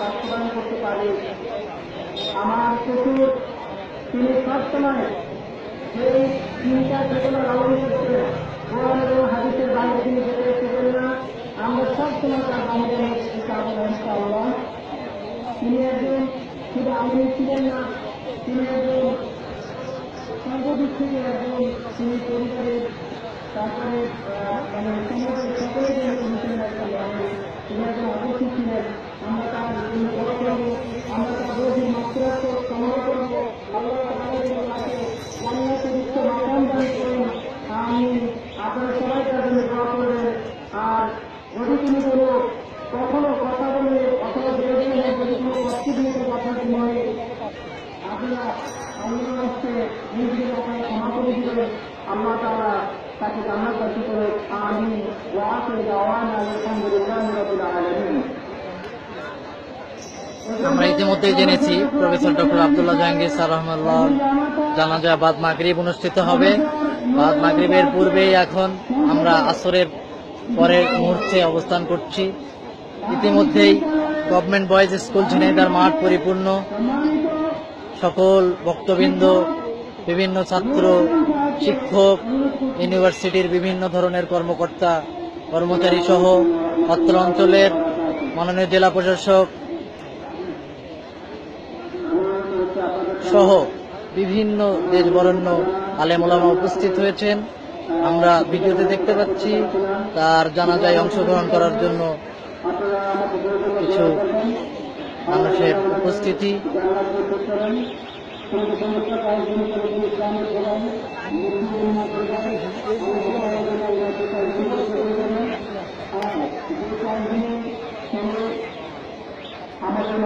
বাস্তবায়ন করতে পারি। আমার শ্বশুর, তিনি সবসময় সেই চিন্তা চেতনা লালন করতেন কোরআন এবং হাদিসের বাইরে তিনি যেতে চেতেন না। আমরা সবসময় তার বাইরে ইনশাআল্লাহ তিনি একজন শুধু আমিন ছিলেন না, তিনি একজন সর্বদিক থেকে একজন তিনি পরিবারের তারপরে মানে সমাজের সকলের জন্য তিনি ছিলেন একজন মানুষ। তিনি একজন আদর্শ ছিলেন আমরা তার জন্য বড় করব আমরা তার রোগীর মাত্রা সংগ্রহ করব আল্লাহ আমাদের কাছে জান্নাতে উচ্চ মাকাম দান করুন আমি আপনারা সবাই তার জন্য দোয়া করবেন আর যদি তিনি কোনো কখনো কথা বলে অথবা বিরোধী কথা নয় আমরা ইতিমধ্যেই জেনেছি professor doctor Abdullah Jahangir sir রহমাল্লাহ জানাজা বাদ মাগরিব অনুষ্ঠিত হবে। বাদ মাগরিবের পূর্বেই এখন আমরা আসরের পরের মুহূর্তে অবস্থান করছি। ইতিমধ্যেই গভর্নমেন্ট বয়েজ স্কুল ঝিনাইদার মাঠ পরিপূর্ণ। সকল ভক্তবৃন্দ, বিভিন্ন ছাত্র, শিক্ষক, ইউনিভার্সিটির বিভিন্ন ধরনের কর্মকর্তা, কর্মচারী সহ অত্র অঞ্চলের মাননীয় জেলা প্রশাসক সহ বিভিন্ন দেশ বরণ্য আলেমোলামা উপস্থিত হয়েছেন। আমরা ভিডিওতে দেখতে পাচ্ছি তার জানাজায় অংশগ্রহণ করার জন্য কিছু মানুষের উপস্থিতি। আমাদের